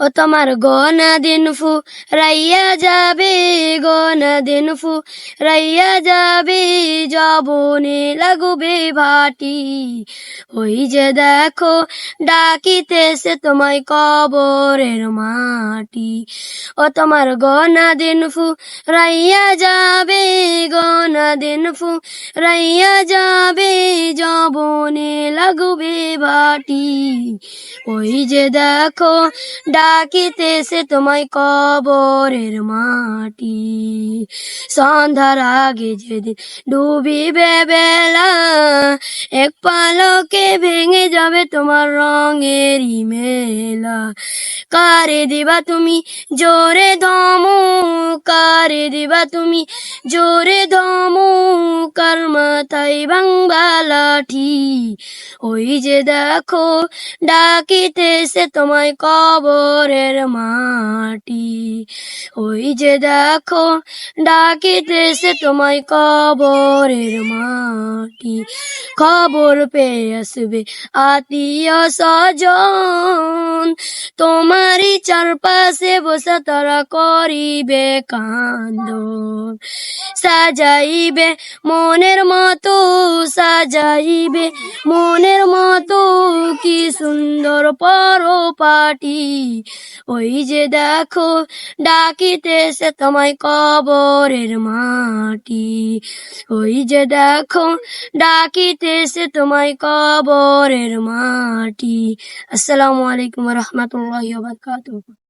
ও তোমার গনা দিন ফু রাইয়া যাবে গনা দিন ফু রাইয়া যাবে জবনে লাগবে ভাটি। ওই যে দেখো, ডাকিতেছে তোমায় কবরের মাটি। ও তোমার গনা দিন ফু রাইয়া যাবে গনা দিন ফু রাইয়া যাবে জবনে লাগবে ভাটি। ওই যে দেখো ডাকিতেছে তোমায় কবরের মাটি। সন্ধ্যার আগে যেদিন ডুবিবে বেলা, এক পালকে ভেঙে যাবে তোমার রঙেরই মেলা। কারে দিবা তুমি জোরে ধমু, কারে দিবা তুমি জোরে ধমু কার মাথায় বাংবা লাঠি ওই যে দেখো, ডাকিতে ডাকিতেছে তোমায় কবরের মাটি। ওই যে দেখো, ডাকিতে ডাকিতেছে তোমায় কবরের মাটি। খবর পেয়ে আসবে আত্মীয় স্বজন। তোমারই চারপাশে বসে তারা করিবে কান্দ সাজাইবে মনের মতো, সাজাইবে মনের পরপাটি। ওই যে দেখো, ডাকিতেছে তোমায় কবরের মাটি। ওই যে দেখো, ডাকিতেছে তোমায় কবরের মাটি। আসসালামু আলাইকুম রহমতুল্লাহ বারকাতুহ।